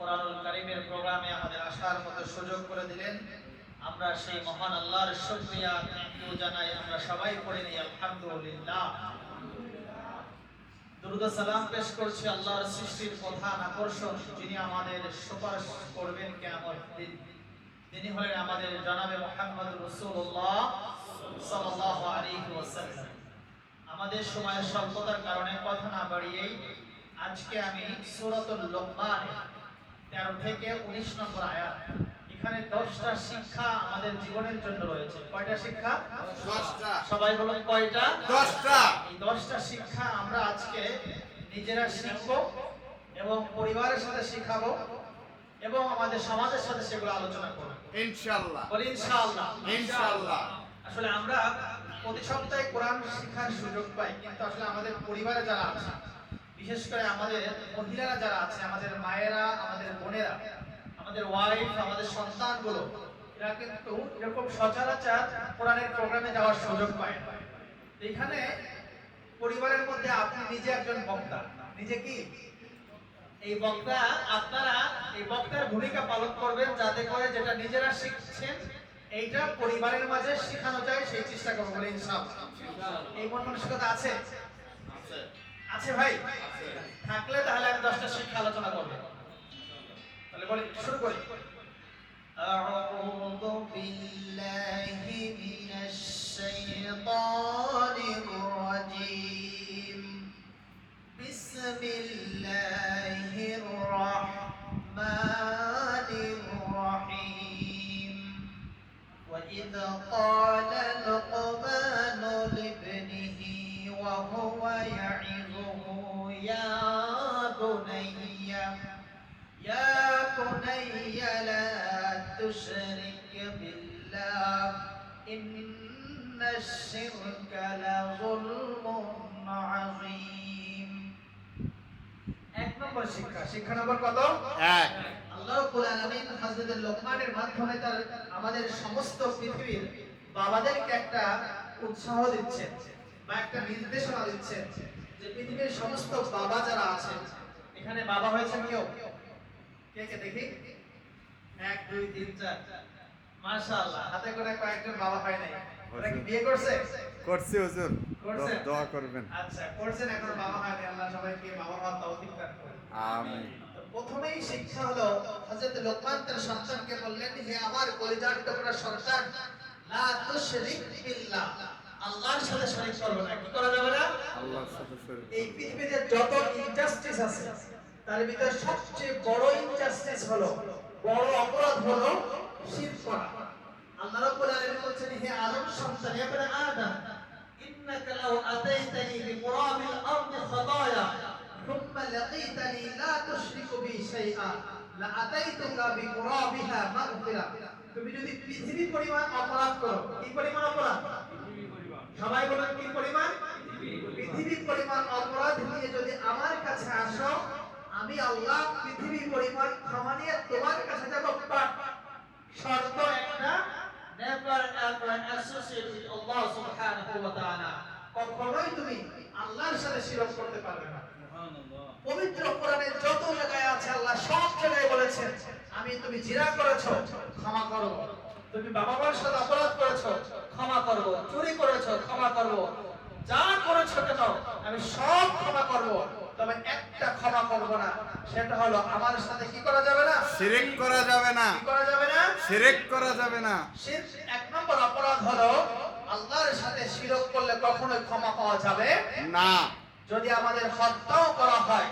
কোরআনুল কারিমের প্রোগ্রামে আমাদের আসার মতো সুযোগ করে দিলেন। আমরা সেই মহান আল্লাহর শুকরিয়া থ্যাংক জানাই, আমরা সবাই পড়ে নিই, আলহামদুলিল্লাহ। সালাম পেশ করছি আল্লাহর সৃষ্টির প্রধান আকর্ষণ, যিনি আমাদের সুপারিশ করবেন কিয়ামত দিন। তিনি হলেন আমাদের জনাবে মুহাম্মদ রাসূলুল্লাহ সাল্লাল্লাহু আলাইহি ওয়াসাল্লাম। আমাদের সময়ের স্বল্পতার কারণে কথা না বাড়িয়েই আজকে আমি সূরাতুল লোকমান তেরো থেকে উনিশ নম্বর আয়াত। এখানে দশটা শিক্ষা আমাদের জীবনের জন্য রয়েছে। কয়টা শিক্ষা? সবাই বলুন কয়টা? দশটা। এই দশটা শিক্ষা আমরা আজকে নিজেরা শিখব এবং পরিবারের সাথে শিখাবো এবং আমাদের সমাজের সাথে সেগুলো আলোচনা করব। ইনশাল্লাহ বলি ইনশাআল্লাহ। ইনশাআল্লাহ। আসলে আমরা প্রতি সপ্তাহে কোরআন শিক্ষার সুযোগ পাই কিন্তু আসলে আমাদের পরিবারে যারা আছে বিশেষ করে আমাদের মহিলারা যারা আছে, আমাদের মায়েরা, আমাদের বোনেরা, আমাদের ওয়াইফ আমাদের সন্তানগুলো, এরা কিন্তু এরকম সচরাচর কোরআনের প্রোগ্রামে যাওয়ার সুযোগ পায়। এখানে পরিবারের মধ্যে আপনি নিজে একজন বক্তা। নিজে কি? এই বক্তা, আপনারা এই বক্তার ভূমিকা পালন করবেন যাতে করে যেটা নিজেরা শিখছেন, এইটা পরিবারের মাঝে শেখানো যায়, সেই চেষ্টা করব বলে ইনশাআল্লাহ। এই মন মানসিকতা আছে? আছে ভাই থাকলে তাহলে আমি দশটা শিক্ষা আলোচনা করবো তাহলে বলি শুরু করি أعوذ بالله من الشيطان الرجيم بسم الله الرحمن এক আল্লাহ রাব্বুল আলামিন হযরত লোকমানের মাধ্যমে তার আমাদের সমস্ত পৃথিবীর বাবাদেরকে একটা উৎসাহ দিচ্ছেন বা একটা নির্দেশনা দিচ্ছেন যে পৃথিবীর সমস্ত বাবা যারা আছেন এখানে বাবা হয়েছেন কেউ? কে কে দেখি? এক দুই তিন চার। মাশাআল্লাহ হাতে করে কয়েকজন বাবা হয় নাই। ওরা কি বিয়ে করছে? করছি হুজুর। করছেন? দোয়া করবেন। আচ্ছা করছেন এখন বাবা হয় আল্লাহ সবাইকে বাবা হওয়ার তৌফিক দান করুন। আমিন। প্রথমেই শিক্ষা হলো হযরত লোকমান তার সন্তানকে বললেন হে আমার কলিজার টুকরা সন্তান লা তুশরিক বিল্লাহ। আল্লাহর সাথে শরীক করবে না কি করা যাবে না? আল্লাহর সাথে শরীক এই পৃথিবীতে যত ইনজাস্টিস আছে তার ভিতরে সবচেয়ে বড় ইনজাস্টিস হলো বড় অপরাধ হলো শিরক করা। আল্লাহ রাব্বুল আলামিন বলছেন হে আদম সন্তান হে আদম ইন্নাকা লাউ আতাইতানি বিকুরাবিল আরদি খাতায়া। ثم لقيتني لا تشرك بي شيئا لأتيتك بقرابها مغفرة তুমি যদি পৃথিবী পরিমাণ অপরাধ করো কি পরিমাণ অপরাধ সবাই বলেন কি পরিমাণ পৃথিবী পরিমাণ অপরাধ নিয়ে যদি আমার কাছে আসো আমি আল্লাহ পৃথিবী পরিমাণ ক্ষমা নিয়ে তোমার কাছে যাব বাট শর্ত একটা never ever associate with Allah subhanahu wa ta'ala কখনোই তুমি আল্লাহর সাথে শিরক করতে পারবে না পবিত্র কোরআনের যত জায়গায় আছে আল্লাহ সব জায়গায় বলেছেন আমি তুমি জিনা করেছ ক্ষমা করব তুমি বাবা মার সাথে অপরাধ করেছ ক্ষমা করব চুরি করেছ ক্ষমা করব যা করেছ কেন আমি সব ক্ষমা করব। তবে একটা ক্ষমা করব না সেটা হলো আমার সাথে কি করা যাবে না? শিরিক করা যাবে না। কি করা যাবে না? শিরিক করা যাবে না। শিরক এক নম্বর অপরাধ হলো আল্লাহর সাথে শিরক করলে কখনোই ক্ষমা পাওয়া যাবে না। যদি আমাদের হত্যাও করা হয়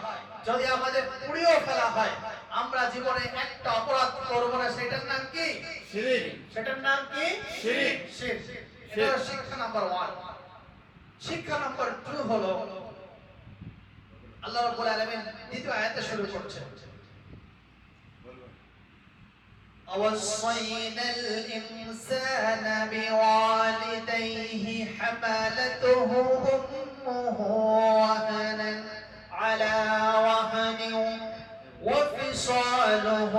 যদি আমাদের পুড়িয়েও ফেলা হয় আমরা জীবনে একটা অপরাধ করব না সেটার নাম কি শিরিক সেটার নাম কি শিরক। শিরক। এটা হলো শিক্ষা নাম্বার ওয়ান শিক্ষা নাম্বার টু হলো আল্লাহ রাব্বুল আলামিন দ্বিতীয় আয়াতে শুরু করছেন ووصينا الإنسان بوالديه حملته أمه وهنا على وهن وفصاله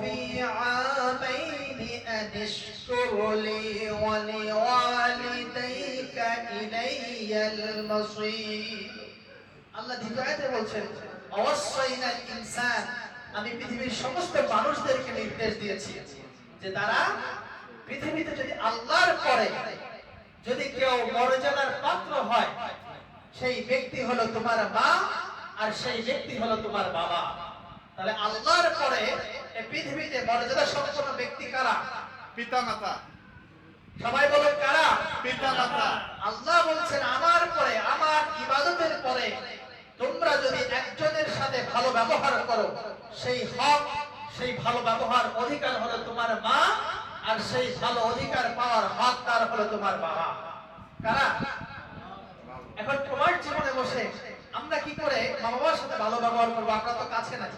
في عامين أن اشكر لي ولوالديك إلي المصير আল্লাহ দ্বিতীয় আয়াতে বলছেন অবশ্যই না ইনসান আমি পৃথিবীর সমস্ত মানুষদেরকে নির্দেশ দিয়েছি যে তারা পৃথিবীতে যদি আল্লাহর পরে যদি কেউ মর্যাদার পাত্র হয় সেই ব্যক্তি হলো তোমার মা আর সেই ব্যক্তি হলো তোমার বাবা। তাহলে আল্লাহর পরে পৃথিবীতে মর্যাদা সম্পন্ন ব্যক্তি কারা? পিতা মাতা সবাই বলো কারা? পিতা মাতা আল্লাহ বলছেন আমার পরে আমার ইবাদতের পরে তোমরা যদি একজনের সাথে ভালো ব্যবহার করো সেই হক সেই ভালো ব্যবহার অধিকার হলো তোমার মা আর সেই ভালো অধিকার পাওয়ার হক তার হলো তোমার বাবা। কারা? এখন তোমার জীবনে বসে আমরা কি করে মা বাবার সাথে ভালো ব্যবহার করব? আমরা তো কাছে নাই।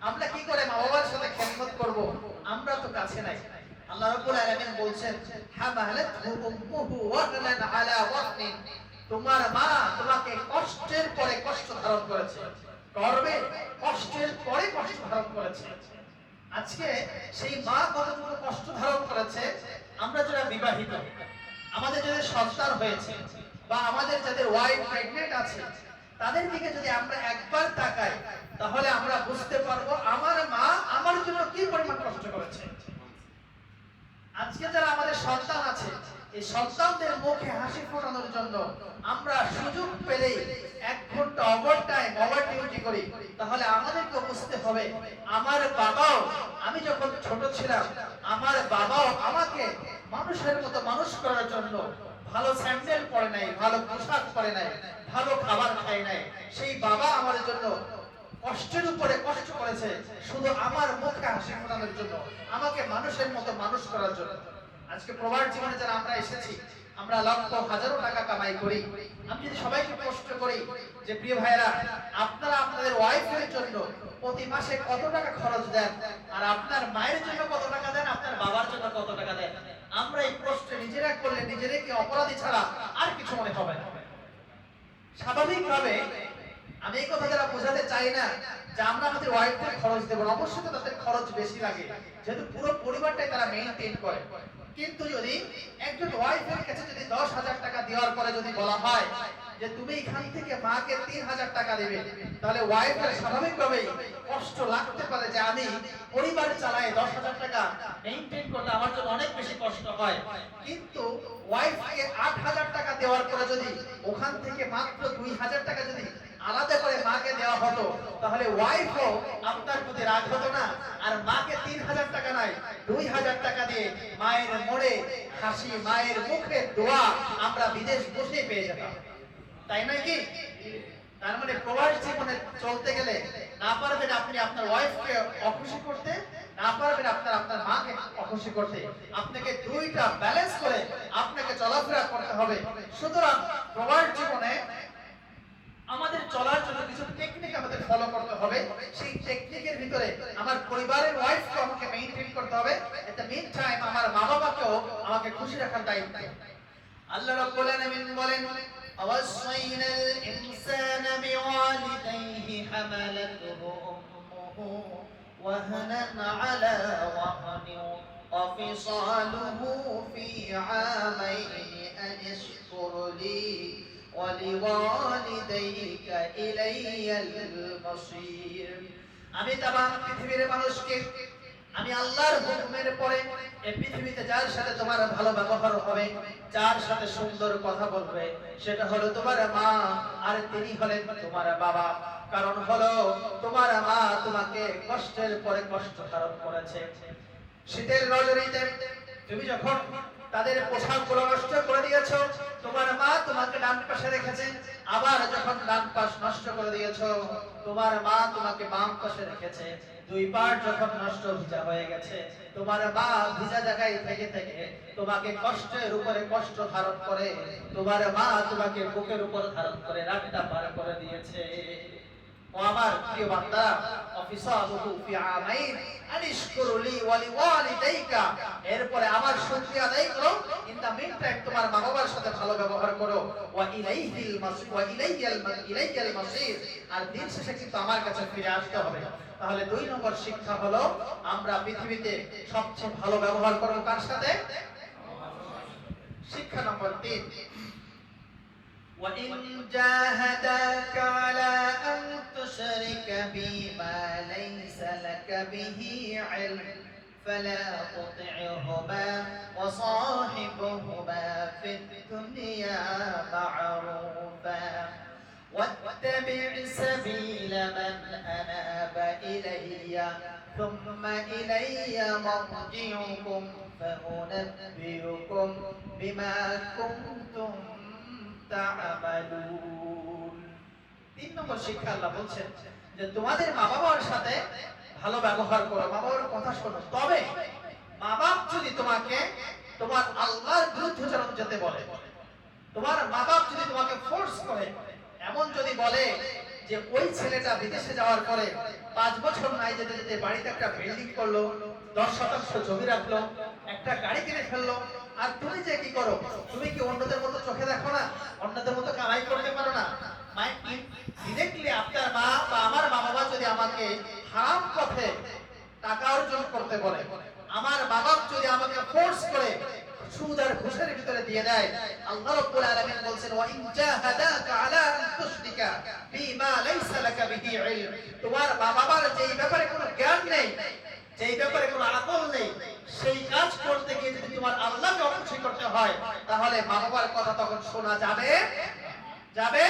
আমরা কি করে মা বাবার সাথে খেদমত করব? আমরা তো কাছে নাই। কষ্টের পরে কষ্ট ধারণ করেছে। আজকে সেই মা কষ্ট ধারণ করেছে? আমরা যারা বিবাহিত, আমাদের যাদের সন্তান হয়েছে বা আমাদের যাদের ওয়াইফ প্রেগনেন্ট আছে, তাদের দিকে যদি আমরা একবার তাকাই, তাহলে আমরা বুঝতে পারব আমার মা আমার জন্য কি পরিমাণ কষ্ট করেছে। আজকে যারা আমাদের সন্তান আছে, এই সন্তানদের মুখে হাসি ফোটানোর জন্য আমরা সুযোগ পেলেই এক ঘণ্টা ওভার টাইম ওভার ডিউটি করি। তাহলে আমাদেরকে বুঝতে হবে, আমার বাবাও, আমি যখন ছোট ছিলাম, আমার বাবাও আমাকে মানুষের মতো মানুষ করার জন্য ভালো স্যান্ডেল পরে নাই, ভালো পোশাক পরে নাই, ভালো খাবার খায় নাই। সেই বাবা আমার জন্য কষ্টের উপরে কষ্ট করেছে, শুধু আমার মুখে হাসি ফোটানোর জন্য, আমাকে মানুষের মতো মানুষ করার জন্য। আজকে প্রবাস জীবনে যারা আমরা এসেছি, আমরা লক্ষ হাজারো টাকা কামাই করি। আমি যদি সবাইকে প্রশ্ন করি যে, প্রিয় ভাইরা আপনারা আপনাদের ওয়াইফের জন্য প্রতি মাসে কত টাকা খরচ দেন? আর আপনার মায়ের জন্য কত টাকা দেন? আপনার বাবার জন্য কত টাকা দেন? আমরা এই প্রশ্ন নিজেরা করলে নিজেদেরকে অপরাধী ছাড়া আর কিছু মনে হবে না স্বাভাবিকভাবে আমি এই কথা যারা বোঝাতে চাই না যে আমরা আমাদের ওয়াইফদের খরচ দেবো। অবশ্যই তাদের খরচ বেশি লাগে যেহেতু পুরো পরিবারটাই তারা মেইনটেইন করে কিন্তু যদি একজন ওয়াইফের কাছে যদি দশ হাজার টাকা দেওয়ার পরে যদি বলা হয় যে তুমি এখান থেকে মাকে তিন হাজার টাকা দেবে, তাহলে ওয়াইফের স্বাভাবিকভাবেই কষ্ট লাগতে পারে যে আমি পরিবার চালাই দশ হাজার টাকা মেইনটেইন করতে আমার জন্য অনেক বেশি কষ্ট হয়। কিন্তু ওয়াইফকে আট হাজার টাকা দেওয়ার পরে যদি ওখান থেকে মাত্র দুই হাজার টাকা যদি আলাদা করে মাকে দেওয়া হতো। তাহলে ওয়াইফও আপনার প্রতি রাগ হতো না। আর মাকে তিন হাজার টাকা নাই, দুই হাজার টাকা দিয়ে মায়ের মোড়ে হাসি, মায়ের মুখে দোয়া আমরা বিদেশ বসে পেয়ে যেতাম। তাই নয় কি? তার মানে প্রবাস জীবনে চলতে গেলে না পারবেন আপনি আপনার ওয়াইফকে অখুশি করতে, না পারবেন আপনার আপনার মাকে অখুশি করতে। আপনাকে দুইটা ব্যালেন্স করে আপনাকে চলাফেরা করতে হবে। সুতরাং প্রবাস জীবনে আমাদের চলার জন্য কিছু টেকনিক আমাদের ফলো করতে হবে সেই টেকনিকের ভিতরে আমার পরিবারের ওয়াইফকে আমাকে মেইনটেইন করতে হবে এট দ্য মিন টাইম আমার মা বাবাকেও আমাকে খুশি রাখার দায়িত্ব আল্লাহ রাব্বুল আলামিন বলেন أوصينا الإنسان بوالديه حملته أمه وهنا على وهن وفصاله في عامين أن اشكر لي ولوالديك إلي المصير আমি তামাম পৃথিবীর মানুষকে আমি আল্লাহর হুকুমের পরে এই পৃথিবীতে যার সাথে তোমার ভালো ব্যবহার হবে যার সাথে সুন্দর কথা বলবে সেটা হলো তোমার মা আর তিনি হলেন তোমার বাবা কারণ হলো তোমার মা তোমাকে কষ্টের পরে কষ্ট ধারণ করেছে শীতের রজনীতে তুমি যখন তাদের পোশাকগুলো নষ্ট করে দিয়েছ। তোমার মা তোমাকে ডান পাশে রেখেছে, আবার যখন ডান পাশ নষ্ট করে দিয়েছ, তোমার মা তোমাকে বাম পাশে রেখেছে। দুই পাশ যখন নষ্ট ভিজা হয়ে গেছে, তোমার মা ভিজা জায়গায় থেকে থেকে তোমাকে কষ্টের উপরে কষ্ট ধারণ করে, তোমার মা তোমাকে বুকের উপর ধারণ করে রাতটা পার করে দিয়েছে। ও আমার প্রিয় বান্দা আমার ভালো ব্যবহার করো আর দিন আমার কাছে আসতে হবে। তাহলে দুই নম্বর শিক্ষা হলো, আমরা পৃথিবীতে সবচেয়ে ভালো ব্যবহার করব কার সাথে? শিক্ষা নম্বর তিন وإن جاهداك على أن تشرك بي ما ليس لك به علم فلا تطعهما وصاحبهما في الدنيا معروفا. واتبع سبيل من أناب إلي ثم إلي مرجعكم فأنبئكم بما كنتم تعملون তিন নম্বর শিক্ষা আল্লাহ বলছেন যে তোমাদের মা বাবার সাথে ভালো ব্যবহার করো মা বাবার কথা শোনো তবে মা বাপ যদি তোমাকে তোমার আল্লাহর বিরুদ্ধাচরণ যেতে বলে তোমার মা বাপ যদি তোমাকে ফোর্স করে এমন যদি বলে যে ওই ছেলেটা বিদেশে যাওয়ার পরে পাঁচ বছর নাই যেতে যেতে বাড়িতে একটা বিল্ডিং করলো দশ শতাংশ জমি রাখলো একটা গাড়ি কিনে ফেললো আর তুমি যে কি করো? তুমি কি অন্যদের মতো চোখে দেখো না? অন্যদের মতো কামাই করতে পারো না? ডিরেক্টলি আপনার মা বা আমার মা বাবা যদি আমাকে হারাম পথে টাকা অর্জন করতে বলে, আমার বাপ যদি আমাকে ফোর্স করে সুদ আর ঘুষের ভিতরে দিয়ে দেয়, আল্লাহ রাব্বুল আলামিন বলছেন ওয়া ইন জাহাদাকা আলা আন তুশরিকা বিমা লাইসা লাকা বিহি ইলম। তোমার বাবার যেই ব্যাপারে কোনো জ্ঞান নেই, যেই ব্যাপারে কোনো আকল নেই, সেই কাজ করতে গিয়ে যদি তোমার আল্লাহকে হয়, তাহলে মা বাবার কথা তখন শোনা যাবে। যাবে?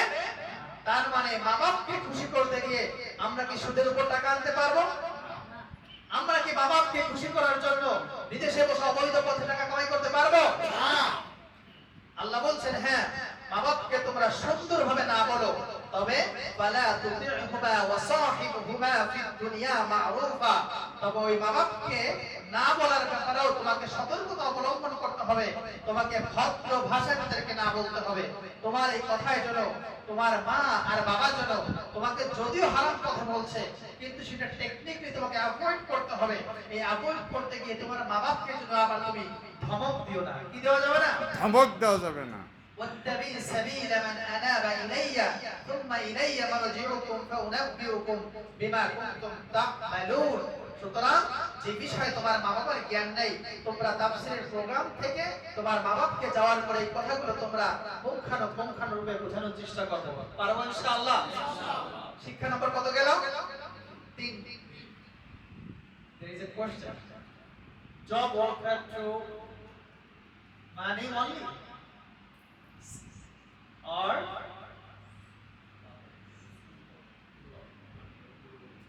তার মানে মা বাপকে খুশি করতে গিয়ে আমরা কি সুদের উপর টাকা আনতে পারব? আমরা কি মা বাপকে খুশি করার জন্য বিদেশে বসে অবৈধ পথে টাকা কামাই করতে পারব? আল্লাহ বলছেন হ্যাঁ মা বাপকে তোমরা সুন্দরভাবে না বলো, তবে তবে ওই মা বাপকে না বলার ব্যাপারেও তোমাকে সতর্কতা অবলম্বন করতে হবে। তোমাকে ভদ্র ভাষায় তাদেরকে না বলতে হবে। তোমার এই কথায় যেন তোমার মা আর বাবা যেন তোমাকে যদিও হারাম কথা বলছে, কিন্তু সেটা টেকনিক্যালি তোমাকে অ্যাভয়েড করতে হবে। এই অ্যাভয়েড করতে গিয়ে তোমার মা বাপকে যেন আবার তুমি ধমক দিও না। কি দেওয়া যাবে না? ধমক দেওয়া যাবে না। واتبع سبيل من أناب إلي ثم إلي مرجعكم فأنبئكم بما كنتم تعملون সুতরাং যে বিষয়ে তোমার মা বাবার জ্ঞান নেই তোমরা তাফসীরের প্রোগ্রাম থেকে তোমার মা বাপকে যাওয়ার পরে এই কথাগুলো তোমরা পুঙ্খানু পুঙ্খানু রূপে বোঝানোর চেষ্টা করো পারবো ইনশাআল্লাহ শিক্ষা নম্বর কত গেল তিন There is a question. Job worker to money only or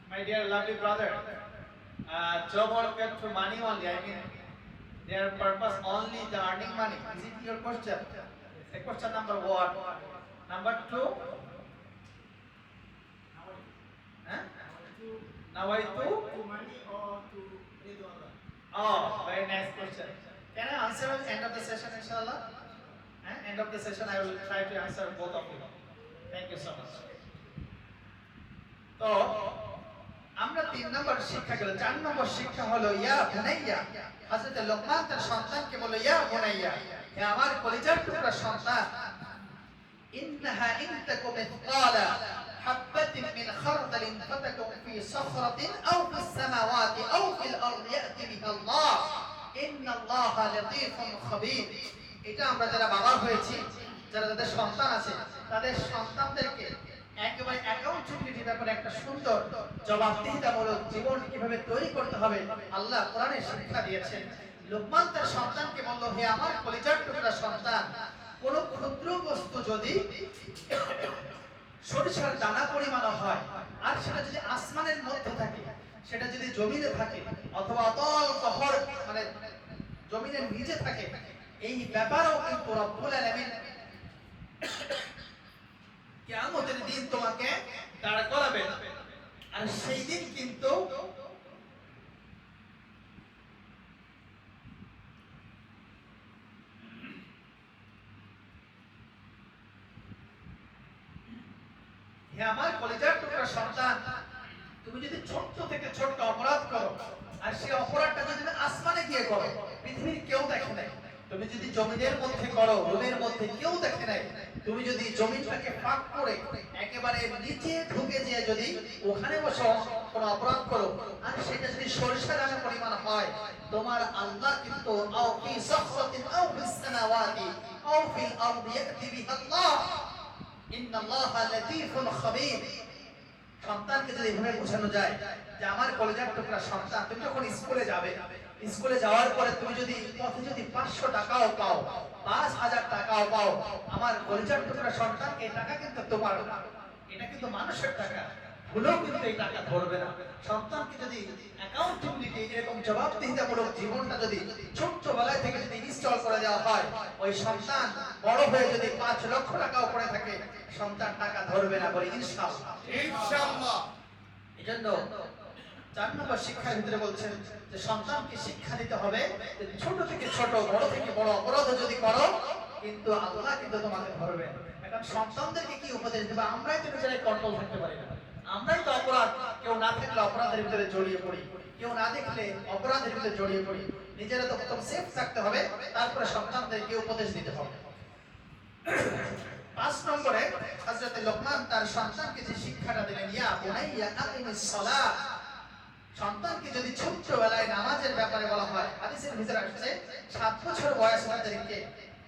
my dear lovely brother uh, job worker to money only i mean their purpose only the earning money is it your question the question number one number two huh? nawaitu Oh, very nice question. Can I answer at the end of the session, inshallah? end of the session, I will try to answer both of you. Thank you so much. তো আমরা তিন নম্বর শিক্ষা গেল। চার নম্বর শিক্ষা হলো ইয়া বুনাইয়া। হাজরত লোকমান তার সন্তানকে বলে ইয়া বুনাইয়া হে আমার কলিজার টুকরা সন্তান। ইন্নাহা ইনতাকুম ইসকালা হাববাতিন মিন খারদালিন ফাতাকুম ফি সখরাতিন আও ফিস সামাওয়াতি আও ফিল আরদি ইয়াতি বিহা আল্লাহ ইন্নাল্লাহা লতীফুন খাবীর। এটা আমরা যারা বাবা হয়েছি, যারা তাদের সন্তান আছে, তাদের সন্তানদেরকে একেবারে অ্যাকাউন্টেবিলিটি ব্যাপারে একটা সুন্দর জবাবদিহিতামূলক জীবন কীভাবে তৈরি করতে হবে, আল্লাহ কোরআনে শিক্ষা দিয়েছেন। লোকমান তার সন্তানকে বলল, হে আমার কলিজার টুকরা সন্তান, কোন ক্ষুদ্র বস্তু যদি সরিষার দানা পরিমাণ হয়, আর সেটা যদি আসমানের মধ্যে থাকে, সেটা যদি জমিনে থাকে, অথবা অতল গহর মানে জমিনের নিচে থাকে এই ব্যাপারেও কিন্তু রব্বুল আলামিন কিয়ামতের দিন তোমাকে দাঁড় করাবেন আর সেই দিন কিন্তু আমার কলেজার টুকরা সন্তান, তুমি যদি ছোট্ট থেকে ছোট্ট অপরাধ করো, আর সেই অপরাধটা যদি আসমানে গিয়ে করো, পৃথিবীর কেউ দেখে নাই। তুমি যদি জমিনের মধ্যে করো, রুমের মধ্যে কেউ দেখে নাই, তুমি যদি জমিটাকে ফাঁক করে একেবারে নিচে ঢুকে যেয়ে যদি ওখানে বসে, কোনো অপরাধ করো, আর সেটা যদি সরিষা দানা পরিমাণ হয়, তোমার আল্লাহ কিন্তু আও আও আও ফিল আরদি আল্লাহ। ইন্নাল্লাহা খাবীর। সন্তানকে যদি এভাবে বোঝানো যায় যে আমার কলেজার টুকরা সন্তান, তুমি যখন স্কুলে যাবে স্কুলে যাওয়ার পরে তুমি যদি পথে যদি পাঁচশো টাকাও পাও পাঁচ হাজার টাকাও পাও আমার কলেজার টুকরা সন্তান এই টাকা কিন্তু তোমার না। এটা কিন্তু মানুষের টাকা। ভুলেও কিন্তু এই টাকা ধরবে না। সন্তানকে যদি অ্যাকাউন্টেবিলিটি এরকম জবাবদিহিতামূলক জীবনটা যদি ছোট্টবেলায় থেকে যদি ইনস্টল করে দেওয়া হয় ওই সন্তান বড় হয়ে যদি পাঁচ লক্ষ টাকাও পড়ে থাকে সন্তান টাকা ধরবে না বলে ইনশাআল্লাহ। ইনশাআল্লাহ। এজন্য চার নম্বর শিক্ষার ভিতরে বলছেন যে সন্তানকে শিক্ষা দিতে হবে ছোট থেকে ছোট, বড় থেকে বড় অপরাধ যদি করো, কিন্তু আল্লাহ কিন্তু তোমাকে ধরবে। এখন সন্তানদেরকে কি উপদেশ দেবে? আমরাই তো নিজেরাই কন্ট্রোল থাকতে পারি না। আমরাই তো অপরাধ। কেউ না থাকলে অপরাধের ভিতরে জড়িয়ে পড়ি। কেউ না দেখলে অপরাধের ভিতরে জড়িয়ে পড়ি। নিজেরা তো প্রথম সেফ থাকতে হবে, তারপরে সন্তানদেরকে উপদেশ দিতে হবে। পাঁচ নম্বরে হযরত লোকমান তার সন্তানকে যে শিক্ষাটা দিলেন, ইয়া বুনাইয়া আকিমিস সালাহ সন্তানকে যদি ছোট্টবেলায় নামাজের ব্যাপারে বলা হয়, হাদিসের ভিতরে আসছে, সাত বছর বয়স তাদেরকে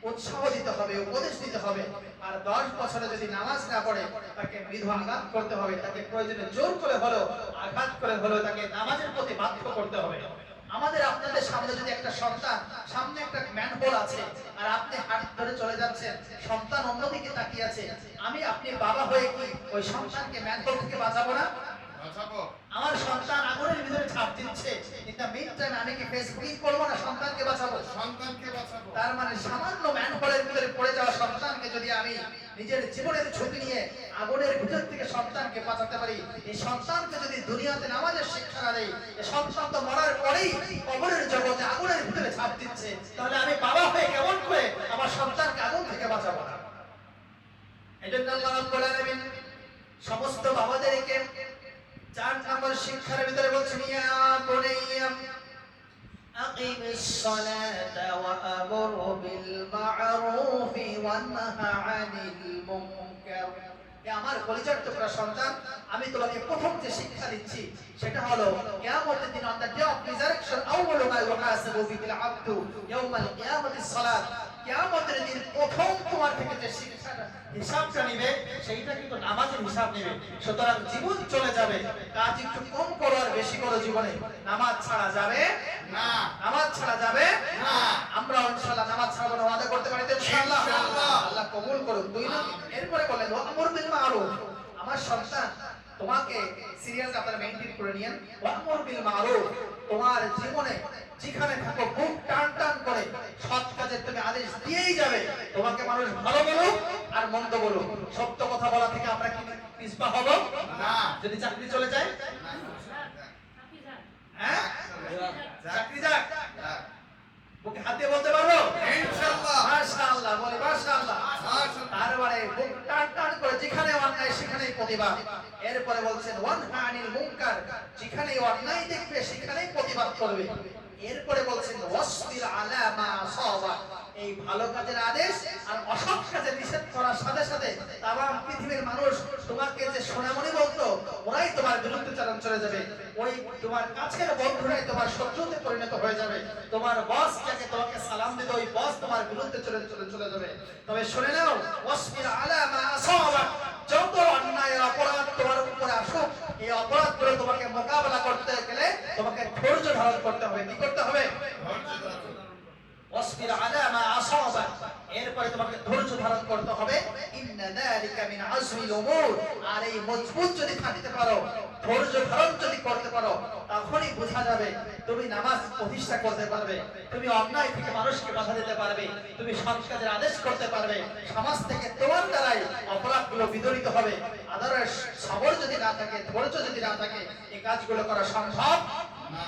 উৎসাহ দিতে হবে, উপদেশ দিতে হবে। আর দশ বছরে যদি নামাজ না পড়ে, তাকে মৃদু আঘাত করতে হবে, তাকে প্রয়োজনে জোর করে হলো আঘাত করে হলো তাকে নামাজের প্রতি বাধ্য করতে হবে। আমাদের আপনাদের সামনে যদি একটা সন্তান, সামনে একটা ম্যানহোল আছে, আর আপনি হাত ধরে চলে যাচ্ছেন, সন্তান অন্যদিকে তাকিয়ে আছে, আমি, আপনি বাবা হয়ে কি ওই সন্তানকে ম্যানহোল থেকে বাঁচাবো না? আমার সন্তান আগুনের ভিতরে ছাপ দিচ্ছে। কিন্তু মিড টাইম আমি কি ফেসবুকিং করব না সন্তানকে বাঁচাবো? সন্তানকে বাঁচাবো। তার মানে সামান্য ম্যানহোলের ভিতরে পড়ে যাওয়া সন্তানকে যদি আমি নিজের জীবনের ঝুঁকি নিয়ে আগুনের ভিতর থেকে সন্তানকে বাঁচাতে পারি এই সন্তানকে যদি দুনিয়াতে নামাজের শিক্ষা না এই সন্তান তো মরার পরেই কবরের জগতে আগুনের ভিতরে ছাপ দিচ্ছে। তাহলে আমি বাবা হয়ে কেমন করে আমার সন্তানকে আগুন থেকে বাঁচাবো না? এই জন্য আল্লাহ রাব্বুল আলামিন সমস্ত বাবাদেরকে চার নম্বর শিক্ষার ভিতরে বলছেন ইয়া বুনাইয়া أقم الصلاة وأمر بالمعروف وانه عن المنكر এ আমার কলিজার টুকরা সন্তান আমি তোমাকে প্রথম যে শিক্ষা দিচ্ছি সেটা হলো কিয়ামতের দিন on the day of resurrection আউয়ালু মা ইউহাসাবু বিহিল আবদু ইয়াউমাল কিয়ামাতিস সালাত কিয়ামতের দিন প্রথম তোমার থেকে যে শিক্ষাটা হিসাবটা নিবে সেইটা কিন্তু নামাজের হিসাব নিবে। সুতরাং জীবন চলে যাবে কাজ একটু কম করো আর বেশি করো জীবনে। নামাজ ছাড়া যাবে না। নামাজ ছাড়া যাবে না। আমরা ইনশাআল্লাহ নামাজ ছাড়া কোনো ওয়াদা করতে পারি ইনশাআল্লাহ। আল্লাহ কবুল করুন দুই না এরপরে বললেন ওয়ামুর বিল মারুফ। আমার সন্তান তোমাকে সিরিয়াল আপনারা মেইনটেইন করে নিয়েন। ওয়ামুর বিল মারুফ তোমার জীবনে যেখানে থাকো বুক টান টান করে সৎ কাজের তুমি আদেশ দিয়েই যাবে। তোমাকে মানুষ ভালো বলুক আর মন্দ বলুক। সত্য কথা বলা থেকে আমরা কি পিছপা হব? না। যদি চাকরি চলে যায়? হ্যাঁ? চাকরি যাক। যাক। বুকে বলতে পারব ইনশাআল্লাহ মাশাআল্লাহ বলে মাশাআল্লাহ মাশাআল্লাহ। তারপরে বুক টান টান করে যেখানে অন্যায় সেখানেই প্রতিবাদ এরপরে বলছেন ওয়ান হানিল মুনকার যেখানে অন্যায় দেখবে সেখানেই প্রতিবাদ করবে এরপরে বলছেন ওয়াসবির আলা মা সাবা এই ভালো কাজের আদেশ আর অসৎ কাজের নিষেধ করার সাথে সাথে তামাম পৃথিবীর মানুষ তোমাকে যে সোনামণি বলতো ওরাই তোমার বিরুদ্ধে চারণ চলে যাবে। ওই তোমার কাছের বন্ধুরাই তোমার শত্রুতে পরিণত হয়ে যাবে। তোমার বস যাকে তোমাকে সালাম দিতে ওই বস তোমার বিরুদ্ধে চলে চলে চলে যাবে। তবে শুনে নাও, ওয়াসবির আলা মা আসাবাক যত অন্যায়ের অপরাধ তোমার উপরে আসুক, এই অপরাধগুলো তোমাকে মোকাবেলা করতে গেলে তোমাকে ধৈর্য ধারণ করতে হবে। কি করতে হবে? ধৈর্য ধরো। ওয়াসবির আলা মা আসাবা। এরপরে তোমাকে ধৈর্য ধারণ করতে হবে। ইন্না যালিকা মিন আজমিল উমুর। আর এই মজবুত যদি থাকতে পারো, ধৈর্য ধারণ যদি করতে পারো, তখনই বোঝা যাবে তুমি নামাজ প্রতিষ্ঠা করতে পারবে। তুমি অন্যায় থেকে মানুষকে বাধা দিতে পারবে। তুমি সৎ আদেশ করতে পারবে। সমাজ থেকে তোমার দ্বারাই অপরাধগুলো বিদরিত হবে। আদারের সবর যদি না থাকে, ধৈর্য যদি না থাকে, এই কাজগুলো করা সম্ভব না।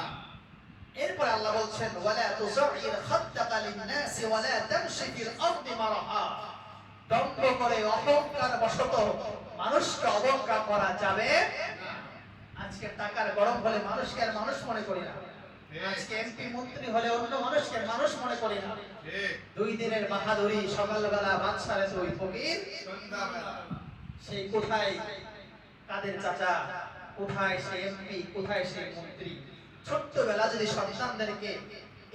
এরপরে আল্লাহ বলছেন ওয়ালা তুযাইর খাদ্দাকা লিন-নাসি ওয়ালা তামশি ফিল আরদি মারহা। দম্ভ করে অহংকার বশত মানুষকে অবজ্ঞা করা যাবে আজকে টাকার গরম হলে মানুষকে আর মানুষ মনে করি না। আজকে এমপি মন্ত্রী হলে অন্য মানুষকে মানুষ মনে করি না। দুই দিনের বাহাদুরি সকালবেলা বাদশারে দুই ফকির। সেই কোথায়? কাদের চাচা? কোথায় সে এমপি? কোথায় সে মন্ত্রী? ছোট্টবেলা যদি সন্তানদেরকে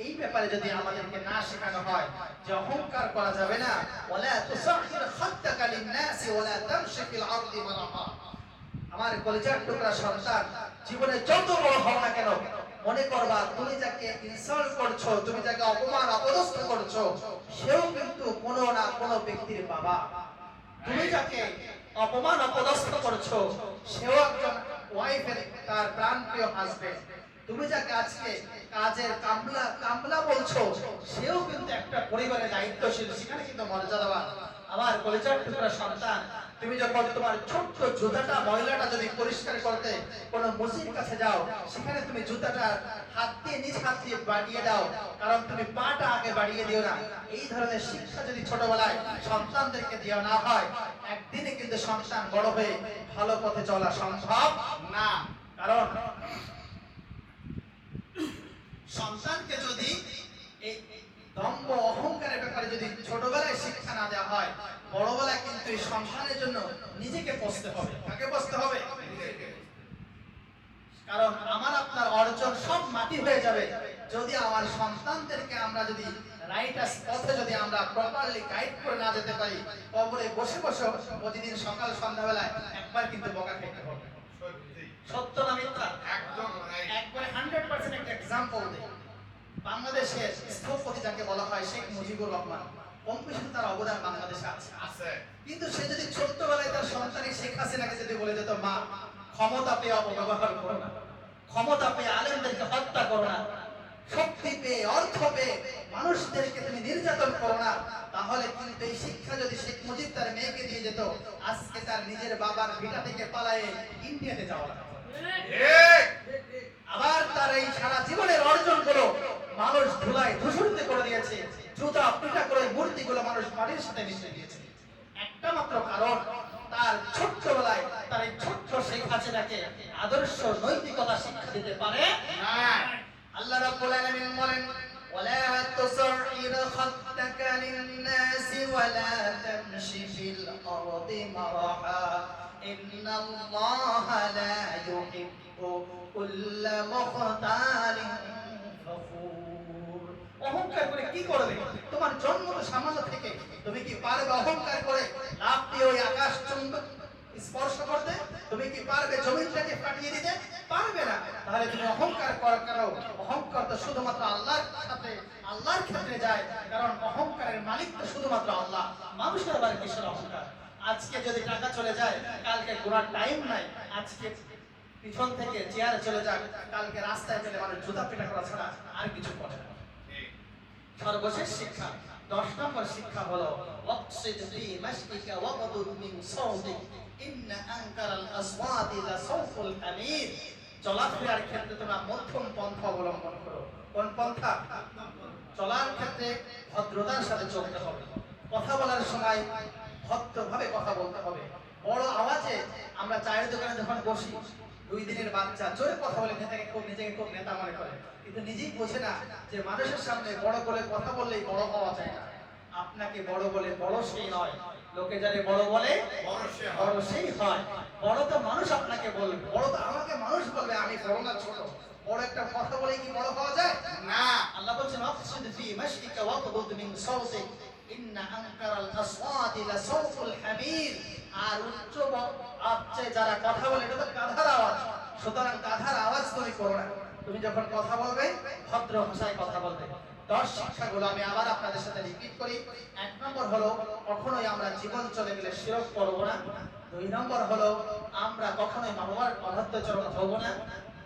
এই ব্যাপারে যদি আমাদেরকে না শেখানো হয়, যে অহংকার করা যাবে না, ওয়ালা তুসাখির খাদ্দাকা লিন-নাসি ওয়ালা তামশি ফিল আরদি আমার কলিজার টুকরা সন্তান জীবনে যত বড় হও না কেন, মনে করবা, তুমি যাকে ইনসাল্ট করছ, তুমি যাকে অপমান অপদস্থ করছ, সেও কিন্তু কোনো না কোনো ব্যক্তির বাবা। তুমি যাকে অপমান অপদস্থ করছ, সেও একজন ওয়াইফের তার প্রাণপ্রিয় হাজবেন্ড তুমি যাকে আজকে কাজের কামলা কামলা বলছো, সেও কিন্তু একটা পরিবারের দায়িত্বশীল। সেখানে কিন্তু মর্যাদাবান। আমার কলেজার টুকরা সন্তান, তুমি যখন তোমার ছোট্ট জুতাটা, ময়লাটা যদি পরিষ্কার করতে কোনো মসজিদ কাছে যাও, সেখানে তুমি জুতাটা হাত দিয়ে, নিজ হাত দিয়ে বাড়িয়ে দাও। কারণ তুমি পাটা আগে বাড়িয়ে দিও না। এই ধরনের শিক্ষা যদি ছোটবেলায় সন্তানদেরকে দেওয়া না হয়, একদিনে কিন্তু সন্তান বড় হয়ে ভালো পথে চলা সম্ভব না। কারণ সন্তানকে যদি এই দম্ভ অহংকারের ব্যাপারে যদি ছোটবেলায় শিক্ষা না দেওয়া হয়, বড়বেলায় কিন্তু এই সন্তানের জন্য নিজেকে বসতে হবে। কাকে বসতে হবে? কারণ আমার আপনার অর্জন সব মাটি হয়ে যাবে যদি আমার সন্তানদেরকে আমরা যদি রাইট পথে যদি আমরা প্রপারলি গাইড করে না যেতে পারি, কবরে বসে বসে প্রতিদিন সকাল সন্ধ্যাবেলায় একবার কিন্তু বকা খেতে হবে। সত্যি না মিথ্যা? একদম একবারে হান্ড্রেড পার্সেন্ট একটা এক্সাম্পল দেয় বাংলাদেশের স্থপতি যাকে বলা হয় শেখ মুজিবুর রহমান। কম বেশি তার অবদান বাংলাদেশে আছে। আছে। কিন্তু সে যদি ছোট্টবেলায় তার সন্তানই শেখ হাসিনাকে যদি বলে যেত মা ক্ষমতা পেয়ে অপব্যবহার করো না। ক্ষমতা পেয়ে আলেমদেরকে হত্যা করো না। শক্তি পেয়ে অর্থ পেয়ে মানুষদেরকে তুমি নির্যাতন করো না। তাহলে কিন্তু এই শিক্ষা যদি শেখ মুজিব তার মেয়েকে দিয়ে যেত আজকে তার নিজের বাবার ভিটা থেকে পালায়ে ইন্ডিয়াতে যাওয়া আবার তার এই সারা জীবনের অর্জনগুলো মানুষ ধুলায় ধূসরিত করে দিয়েছে। জুতা পিটা করে মূর্তিগুলো মানুষ মাটির সাথে মিশে দিয়েছে। একটা মাত্র কারণ, তার ছোট্টবেলায় তার এই ছোট্ট শেখ হাসিনাকে আদর্শ নৈতিকতা শিক্ষা দিতে পারে আল্লাহ রাব্বুল আলামিন বলেন, ওয়ালা তুসাইর খাদ্দাকা লিন-নাসি ওয়ালা তামশি ফিল আরদি মারাহা। কুল্লা মুখতালিন ফখুর অহংকার করে কি করবে? তোমার জন্ম তো সামান্য থেকে। তুমি কি পারবে অহংকার করে লাভ ওই আকাশ চুম্বক স্পর্শ করতে? তুমি কি পারবে জমিনটাকে কাটিয়ে দিতে? পারবে না। তাহলে তুমি অহংকার কর করো। অহংকার তো শুধুমাত্র আল্লাহর সাথে আল্লাহর ক্ষেত্রে যায়। কারণ অহংকারের মালিক তো শুধুমাত্র আল্লাহ। মানুষের আবার কিসের অহংকার? আজকে যদি টাকা চলে যায়, কালকে ঘোরার টাইম নাই। আজকে পিছন থেকে চেয়ারে চলে যাক, কালকে রাস্তায় পেলে মানুষ জুতা পিটা করা ছাড়া আর কিছু করে না। সর্বশেষ শিক্ষা, দশ নম্বর শিক্ষা হলো ওয়াকসিদ ফি মাশকিকা মিন সাওতিক ইন্না আনকারাল আসওয়াতি লা সাওতুল হামির চলাফেরার ক্ষেত্রে তোমরা মধ্যম পন্থা অবলম্বন করো। কোন পন্থা? চলার ক্ষেত্রে ভদ্রতার সাথে চলতে হবে। কথা বলার সময় ভদ্রভাবে কথা বলতে হবে। বড় আওয়াজে আমরা চায়ের দোকানে যখন বসি দুই দিনের বাচ্চা জোরে কথা বলে নেতাকে খুব নিজেকে খুব নেতা মনে করে। কিন্তু নিজেই বোঝে না যে মানুষের সামনে বড় করে কথা বললেই বড় হওয়া যায় না। আপনাকে বড় বলে বড় সেই নয়। লোকে যারে বড় বলে বড় সেই হয়। বড় তো মানুষ আপনাকে বলবে বড় তো আমাকে মানুষ বলবে আমি বড় না ছোট। বড় একটা কথা বলে কি বড় হওয়া যায়? না। আল্লাহ বলছেন অফসিদ ফি মাশরিকা ওয়াকদুদ মিন সাওতিক। আর উচ্চ যারা কথা বলে, এটা তো গাধার আওয়াজ। সুতরাং গাধার আওয়াজ তুমি করো না। তুমি যখন কথা বলবে, ভদ্র ভাষায় কথা বলবে। দশ শিক্ষাগুলো আমি আবার আপনাদের সাথে রিপিট করি। এক নম্বর হলো, কখনোই আমরা জীবন চলে গেলে শিরক করব না। দুই নম্বর হলো, আমরা কখনোই মা বাবার অবাধ্যচরণ হব না।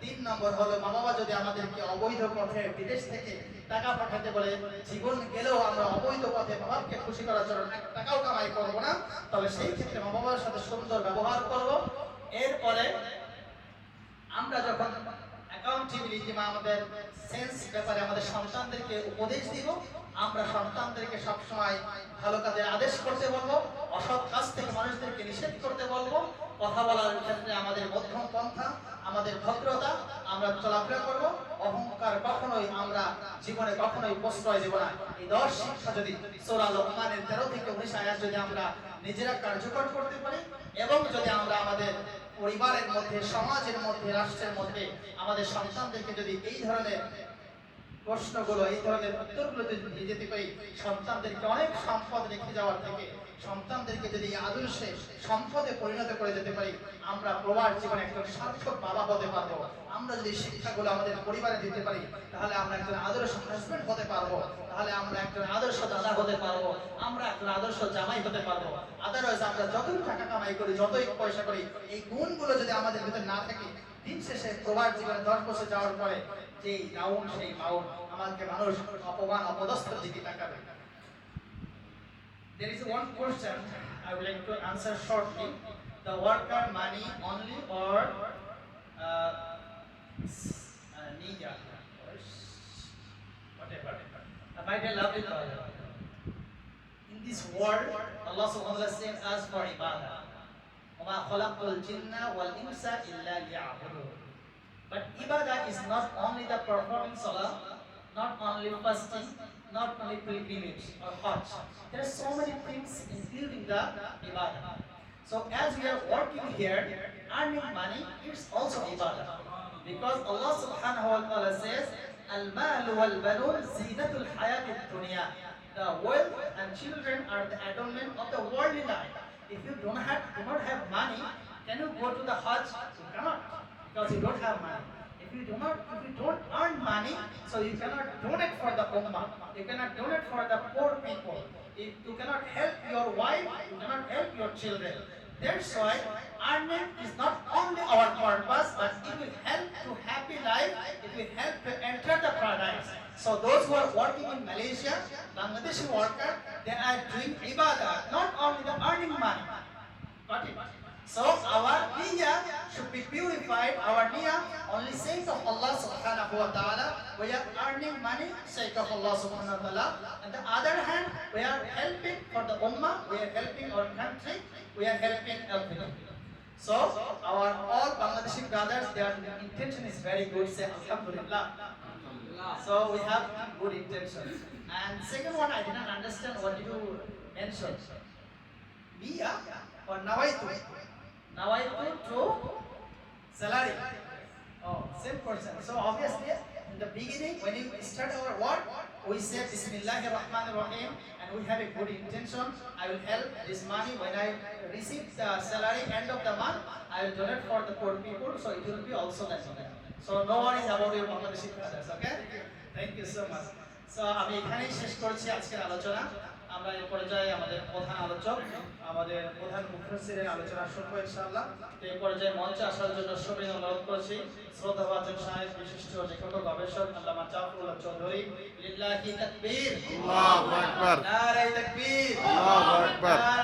তিন নম্বর হলো, মা বাবা যদি আমাদেরকে অবৈধ পথে বিদেশ থেকে টাকা পাঠাতে বলে, জীবন গেলেও আমরা অবৈধ পথে মা বাবাকে খুশি করার জন্য টাকাও কামাই করব না তবে সেই ক্ষেত্রে মা বাবার সাথে সুন্দর ব্যবহার করব। এরপরে আমরা যখন অ্যাকাউন্টেবিলিটি বা আমাদের সেন্স ব্যাপারে আমাদের সন্তানদেরকে উপদেশ দিব, আমরা সন্তানদেরকে সবসময় ভালো কাজের আদেশ করতে বলব, অসৎ কাজ থেকে মানুষদেরকে নিষেধ করতে বলব, কথা বলার ক্ষেত্রে আমাদের পন্থা আমাদের ভদ্রতা, আমরা চলাফেরা করব। অহংকার কখনোই আমরা জীবনে কখনোই প্রশ্রয় দেব না। এই দশ শিক্ষা যদি সোরা লোকমানের তেরো থেকে উনিশ আয়াত যদি আমরা নিজেরা কার্যকর করতে পারি, এবং যদি আমরা আমাদের পরিবারের মধ্যে, সমাজের মধ্যে, রাষ্ট্রের মধ্যে, আমাদের সন্তানদেরকে যদি এই ধরনের প্রশ্নগুলো এই ধরনের উত্তরগুলো যদি যেতে পারি, সন্তানদেরকে অনেক সম্পদ রেখে যাওয়ার থেকে, সন্তানদেরকে যদি আদর্শে সম্পদে পরিণত করে যেতে পারি, আমরা প্রবাস জীবনে একজন সার্থক বাবা হতে পারব। আমরা যদি শিক্ষাগুলো আমাদের পরিবারে দিতে পারি, তাহলে আমরা একজন আদর্শ হাজবেন্ড হতে পারব। তাহলে আমরা একজন আদর্শ দাদা হতে পারব। আমরা একজন আদর্শ জামাই হতে পারব। আদারওয়াইজ আমরা যতই টাকা কামাই করি, যতই পয়সা করি, এই গুণগুলো যদি আমাদের ভিতরে না থাকে, দিন শেষে প্রবাস জীবনে দশ বছর যাওয়ার পরে যেই ডাউন সেই মাউন আমাকে মানুষ অপমান অপদস্থের দিকে তাকাবে There is one question I would like to answer shortly. The worker money only or uh, s- uh, niyya or s- whatever. Uh, My dear lovely brother, in this world, Allah subhanahu wa ta'ala sent us for ibadah. وَمَا خَلَقْتُ الْجِنَّ وَالْإِنسَ إِلَّا لِيَعْبُدُونَ but ibadah is not only the performing salah, not only fasting, not only pilgrimage or hajj. There are so many things including the ibadah. So as we are working here, earning money, is also ibadah. Because Allah subhanahu wa ta'ala says, Al-mal wal-banun zinatul hayat dunya. The wealth and children are the adornment of the worldly life. If you don't have, do not have money, can you go to the Hajj? You cannot, because you don't have money. If you do not, if you don't earn money, so you cannot donate for the ummah. You cannot donate for the poor people. If you cannot help your wife, you cannot help your children. That's why earning is not only our purpose, but it will help to happy life. It will help to enter the paradise. So those who are working in Malaysia, Bangladeshi worker, they are doing ibadah, not only the earning money. It? So our niyyah should be purified. Our niyyah only sake of Allah subhanahu wa ta'ala. We are earning money sake of Allah subhanahu wa ta'ala. On the other hand, we are helping for the ummah. We are helping our country. We are helping everything. So our all Bangladeshi brothers, their intention is very good. Say Alhamdulillah. So we have good intentions. And second one, I did not understand what you mentioned. Niya or nawaitu? Nawaitu to salary. Oh, same person. So obviously, in the beginning, when you start our work, we say Bismillahir Rahmanir Rahim, and we have a good intention. I will help this money when I receive the salary end of the month. I will donate for the poor people, so it will be also that. So no worries about your Bangladeshi brothers, okay? Thank you so much. So আমি এখানেই শেষ করছি আজকের আলোচনা আমরা এই পর্যায়ে আমাদের প্রধান আলোচক আমাদের প্রধান মুখ্যসিরের আলোচনা শুনব ইনশাআল্লাহ। তো এই পর্যায়ে মঞ্চে আসার জন্য সবাই অনুরোধ করছি। শ্রদ্ধাভাজন সাহেব বিশিষ্ট লেখক গবেষক আল্লামা জাফরুল্লাহ চৌধুরী লিল্লাহি তাকবীর। আল্লাহু আকবার। নারায়ে তাকবীর। আল্লাহু আকবার।